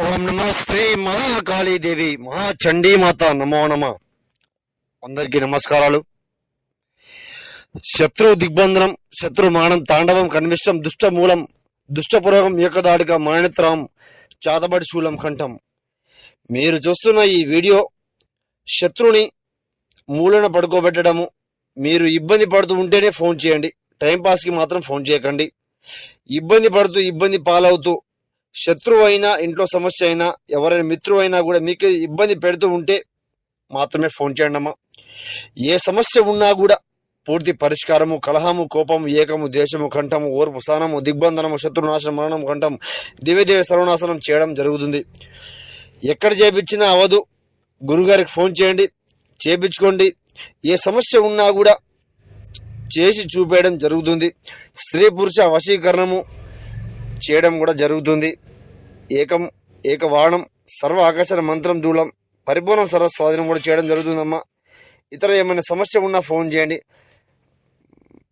ఓం నమ శ్రీ మహాకాళీదేవి మహాచండీ మాత నమో నమ. అందరికీ నమస్కారాలు. శత్రు దిగ్బంధనం శత్రు మానం తాండవం కనిష్టం దుష్ట మూలం దుష్టపురోగం ఏకదాడిక మాణిత్రం చాతబడి శూలం కంఠం. మీరు చూస్తున్న ఈ వీడియో శత్రుని మూలన పడుకోబెట్టడము. మీరు ఇబ్బంది పడుతూ ఉంటేనే ఫోన్ చేయండి. టైంపాస్కి మాత్రం ఫోన్ చేయకండి. ఇబ్బంది పడుతూ ఇబ్బంది పాలవుతూ శత్రువు అయినా ఇంట్లో సమస్య అయినా ఎవరైనా మిత్రువు అయినా కూడా మీకు ఇబ్బంది పెడుతూ ఉంటే మాత్రమే ఫోన్ చేయండి అమ్మా. ఏ సమస్య ఉన్నా కూడా పూర్తి పరిష్కారము కలహము కోపము ఏకము దేశము కంఠము ఓర్పు స్థానము దిగ్బంధనము శత్రునాశనం మరణం కంఠం దివ్యదేవ సర్వనాశనం చేయడం జరుగుతుంది. ఎక్కడ చేపించినా అవదు గురుగారికి ఫోన్ చేయండి చేపించుకోండి. ఏ సమస్య ఉన్నా కూడా చేసి చూపేయడం జరుగుతుంది. స్త్రీ పురుష వశీకరణము చేయడం కూడా జరుగుతుంది. ఏకం ఏకవాణం సర్వ ఆకర్షణ మంత్రం దూలం పరిపూర్ణం సర్వ స్వాధీనం కూడా చేయడం జరుగుతుందమ్మా. ఇతర ఏమైనా సమస్య ఉన్నా ఫోన్ చేయండి.